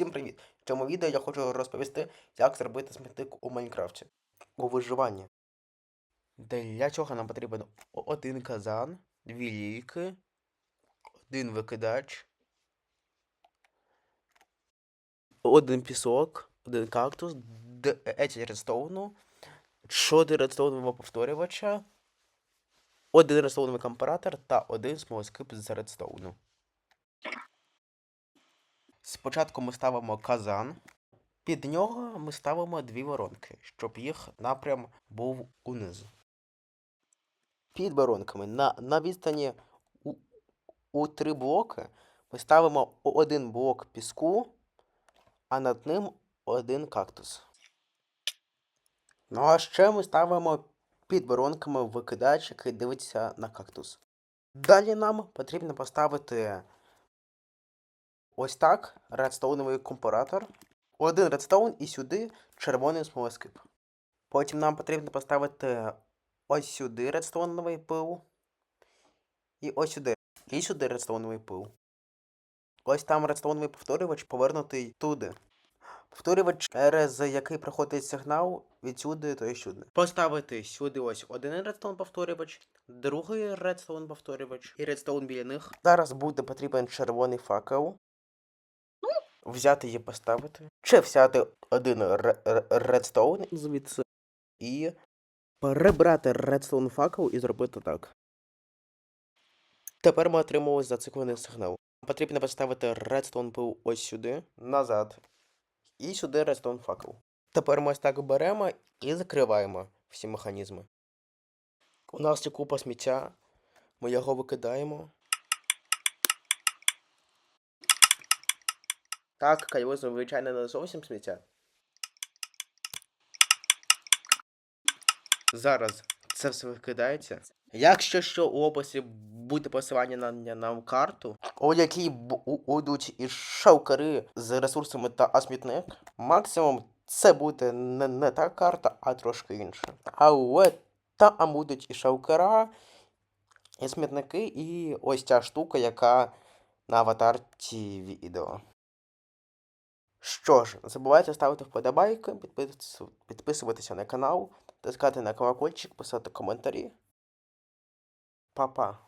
Всім привіт! В цьому відео я хочу розповісти, як зробити смітник у Майнкрафті у виживанні. Для цього нам потрібен один казан, дві лійки, один викидач, один пісок, один кактус, 10 редстоуну, 4 редстоунового повторювача, один редстоуновий компаратор та один смолоскип з редстоуну. Спочатку ми ставимо казан. Під нього ми ставимо дві воронки, щоб їх напрям був униз. Під воронками на, на відстані у, у три блоки ми ставимо один блок піску, а над ним один кактус. Ну а ще ми ставимо під воронками викидач, який дивиться на кактус. Далі нам потрібно поставити Ось так, редстоуновий компаратор. Один редстоун і сюди червоний смолоскип. Потім нам потрібно поставити ось сюди редстоуновий пил. І ось сюди. І сюди редстоуновий пил. Ось там редстоуновий повторювач повернутий туди. Повторювач, через який проходить сигнал відсюди то і сюди. Поставити сюди ось один редстоун повторювач, другий редстоун повторювач і редстоун біля них. Зараз буде потрібен червоний факел взяти її поставити. Чи взяти один ре- ре- редстоун звідси і перебрати редстоун факел і зробити так. Тепер ми отримали зациклений сигнал. Потрібно поставити редстоун пил ось сюди, назад. І сюди редстоун факел. Тепер ми ось так беремо і закриваємо всі механізми. У нас є купа сміття. Ми його викидаємо. Так, кайозно, звичайно, не зовсім сміття. Зараз це все викидається. Якщо що у описі буде посилання на, на, карту, у якій будуть і шалкари з ресурсами та асмітник, максимум це буде не, не та карта, а трошки інша. Але там будуть і шалкара, і смітники, і ось ця штука, яка на аватарці відео. Що ж, не забувайте ставити вподобайки, підпис- підписуватися на канал, тискати на колокольчик, писати коментарі. Па-па.